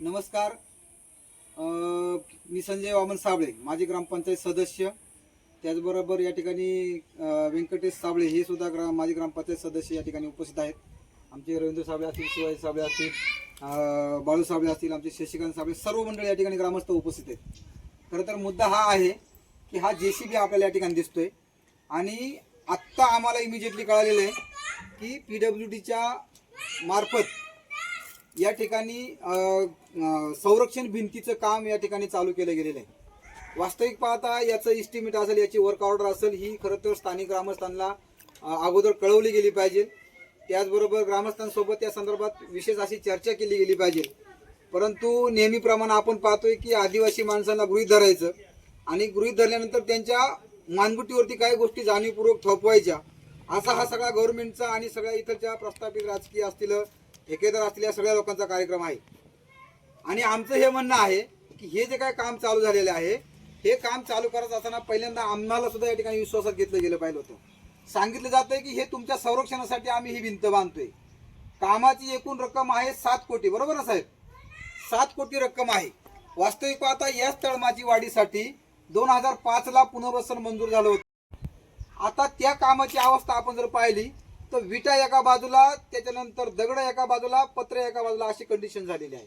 नमस्कार. मी संजय वामन साबळे माजी ग्रामपंचायत सदस्य. त्याचबरोबर या ठिकाणी व्यंकटेश साबळे हे सुद्धा ग्राम माजी ग्रामपंचायत सदस्य या ठिकाणी उपस्थित आहेत. आमचे रवींद्र साबळे असतील शिवाजी साबळे असतील बाळू साबळे असतील आमचे शशिकांत साबळे सर्व मंडळ या ठिकाणी ग्रामस्थ उपस्थित आहेत. खरं तर मुद्दा हा आहे की हा जे सी बी आपल्याला या ठिकाणी दिसतोय. आणि आत्ता आम्हाला इमिजिएटली कळालेलं आहे की पी डब्ल्यू डीच्या मार्फत या ठिकाणी संरक्षण भिंतीचं काम या ठिकाणी चालू केलं गेलेलं आहे. वास्तविक पाहता याचं इस्टिमेट असेल याची वर्क ऑर्डर असेल ही खरं तर स्थानिक ग्रामस्थांना अगोदर कळवली गेली पाहिजे. त्याचबरोबर ग्रामस्थांसोबत या संदर्भात विशेष अशी चर्चा केली गेली पाहिजे. परंतु नेहमीप्रमाणे आपण पाहतोय की आदिवासी माणसांना गृहीत धरायचं आणि गृहीत धरल्यानंतर त्यांच्या मानगुटीवरती काही गोष्टी जाणीवपूर्वक थोपवायच्या. असा हा सगळा गव्हर्नमेंटचा आणि सगळ्या इथलच्या प्रस्थापित राजकीय असतील ठेकेदार असलेल्या सगळ्या लोकांचा कार्यक्रम आहे. आणि आमचं हे म्हणणं आहे की हे जे काय काम चालू झालेलं आहे हे काम चालू करत असताना पहिल्यांदा आम्हाला सुद्धा या ठिकाणी विश्वासात घेतलं गेलं पाहिजे होतं. सांगितलं जातंय की हे तुमच्या संरक्षणासाठी आम्ही ही भिंत बांधतोय. कामाची एकूण रक्कम आहे सात कोटी बरोबर ना साहेब? सात कोटी रक्कम आहे. वास्तविक पाहता याच तळमाची वाढीसाठी दोन हजार पाचला पुनर्वसन मंजूर झालं होतं. आता त्या कामाची अवस्था आपण जर पाहिली तर विटा एका बाजूला त्याच्यानंतर दगड एका बाजूला पत्र एका बाजूला अशी कंडिशन झालेली आहे.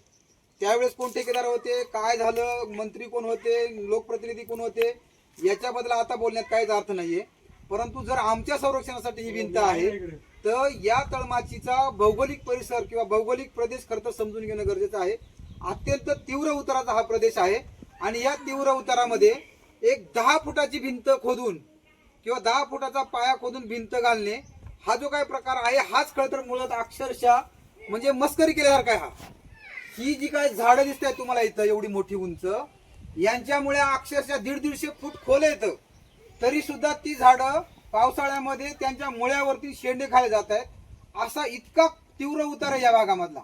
त्यावेळेस कोण ठेकेदार होते काय झालं मंत्री कोण होते लोकप्रतिनिधी कोण होते याच्याबद्दल आता बोलण्यात काहीच अर्थ नाहीये. परंतु जर आमच्या संरक्षणासाठी ही भिंत आहे तर या तळमाचीचा भौगोलिक परिसर किंवा भौगोलिक प्रदेश खर्च समजून घेणं गरजेचं आहे. अत्यंत तीव्र उताराचा हा प्रदेश आहे आणि या तीव्र उतारामध्ये एक दहा फुटाची भिंत खोदून किंवा दहा फुटाचा पाया खोदून भिंत घालणे हा जो काही प्रकार आहे हाच खरं तर मुळात अक्षरशः म्हणजे मस्करी केल्यासारखा आहे हा. ही जी काय झाडं दिसत आहेत तुम्हाला इथं एवढी मोठी उंच यांच्यामुळे अक्षरशः दीड दीडशे फूट खोल येतं तरी सुद्धा ती झाडं पावसाळ्यामध्ये त्यांच्या मुळ्यावरती शेंडे खायला जात आहेत. असा इतका तीव्र उतार आहे या भागामधला.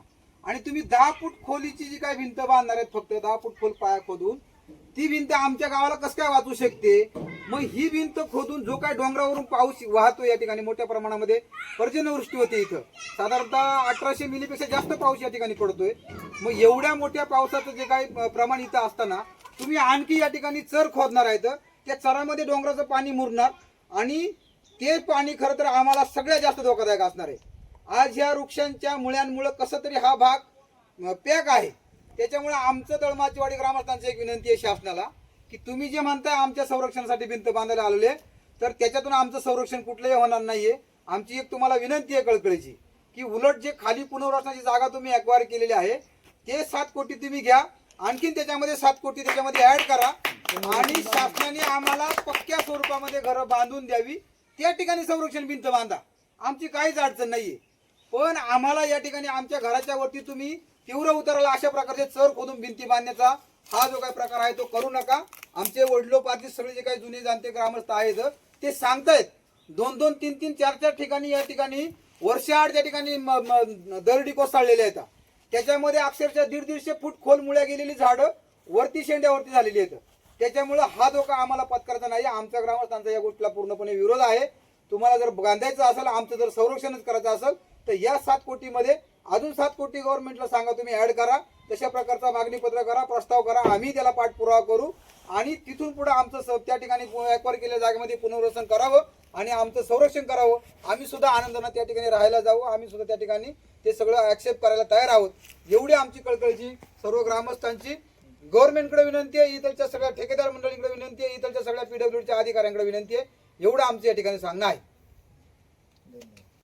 आणि तुम्ही दहा फूट खोलीची जी काय भिंत बांधणार आहेत फक्त दहा फूट खोल पाया खोदून ती भिंत आमच्या गावाला कस काय वाचू शकते? मग ही भिंत खोदून जो काय डोंगरावरून पाऊस वाहतो या ठिकाणी मोठ्या प्रमाणामध्ये पर्जन्यवृष्टी होते इथं. साधारणतः अठराशे मिलीपेक्षा जास्त पाऊस या ठिकाणी पडतोय. मग एवढ्या मोठ्या पावसाचं जे काही प्रमाण इथं असताना तुम्ही आणखी या ठिकाणी चर खोदणार आहेत त्या चरामध्ये डोंगराचं पाणी मुरणार आणि ते पाणी खरं तर आम्हाला सगळ्यात जास्त धोकादायक असणार आहे. आज ह्या वृक्षांच्या मुळ्यांमुळं कसं तरी हा भाग पॅक आहे. त्याच्यामुळे आमचं तळमाचीवाडी ग्रामस्थांची एक विनंती आहे शासनाला की तुम्ही जे म्हणताय आमच्या संरक्षणासाठी भिंत बांधायला आलेले तर त्याच्यातून आमचं संरक्षण कुठलंही होणार नाहीये. आमची एक तुम्हाला विनंती आहे कळकळीची की उलट जे खाली पुनर्वसनाची जागा तुम्ही अक्वायर केलेली आहे ते सात कोटी तुम्ही घ्या आणखीन त्याच्यामध्ये सात कोटी त्याच्यामध्ये ऍड करा आणि शासनाने आम्हाला पक्क्या स्वरूपामध्ये घरं बांधून द्यावी. त्या ठिकाणी संरक्षण भिंत बांधा. आमची काहीच अडचण नाहीये. पण आम्हाला या ठिकाणी आमच्या घराच्या वरती तुम्ही तीव्र उतराला अशा प्रकारचे चर खोदून भिंती बांधण्याचा हा जो काही प्रकार आहे तो करू नका. आमचे वडिलोपार्जित सगळे जे काही जुने जाणते ग्रामस्थ आहेत ते सांगतायत. दोन दोन तीन तीन चार चार ठिकाणी या ठिकाणी वर्षाआड त्या ठिकाणी दरडी कोसळलेले आहेत. त्याच्यामध्ये अक्षरशः दीड दीडशे फूट खोल मुळ्या गेलेली झाडं वरती शेंड्यावरती झालेली आहेत. त्याच्यामुळे हा धोका आम्हाला पत्करायचा नाही. आमच्या ग्रामस्थांचा या गोष्टीला पूर्णपणे विरोध आहे. तुम्हाला जर बांधायचं असेल आमचं जर संरक्षणच करायचं असेल तर या सात कोटीमध्ये अजून सात कोटी गव्हर्नमेंटला सांगा तुम्ही ऍड करा. तशा प्रकारचा मागणीपत्र करा प्रस्ताव करा. आम्ही त्याला पाठपुरावा करू आणि तिथून पुढे आमचं स- त्या ठिकाणी एक्वायर केलेल्या जागेमध्ये पुनर्वसन करावं आणि आमचं संरक्षण करावं. आम्ही सुद्धा आनंदानं त्या ठिकाणी राहायला जाऊ. आम्ही सुद्धा त्या ठिकाणी ते सगळं ऍक्सेप्ट करायला तयार आहोत. एवढी आमची कळकळची सर्व ग्रामस्थांची गव्हर्नमेंटकडे विनंती आहे इथलच्या सगळ्या ठेकेदार मंडळींकडे विनंती आहे इथलच्या सगळ्या पीडब्ल्यूडीच्या अधिकाऱ्यांकडे विनंती आहे. एवढं आमचं या ठिकाणी सांगणं आहे.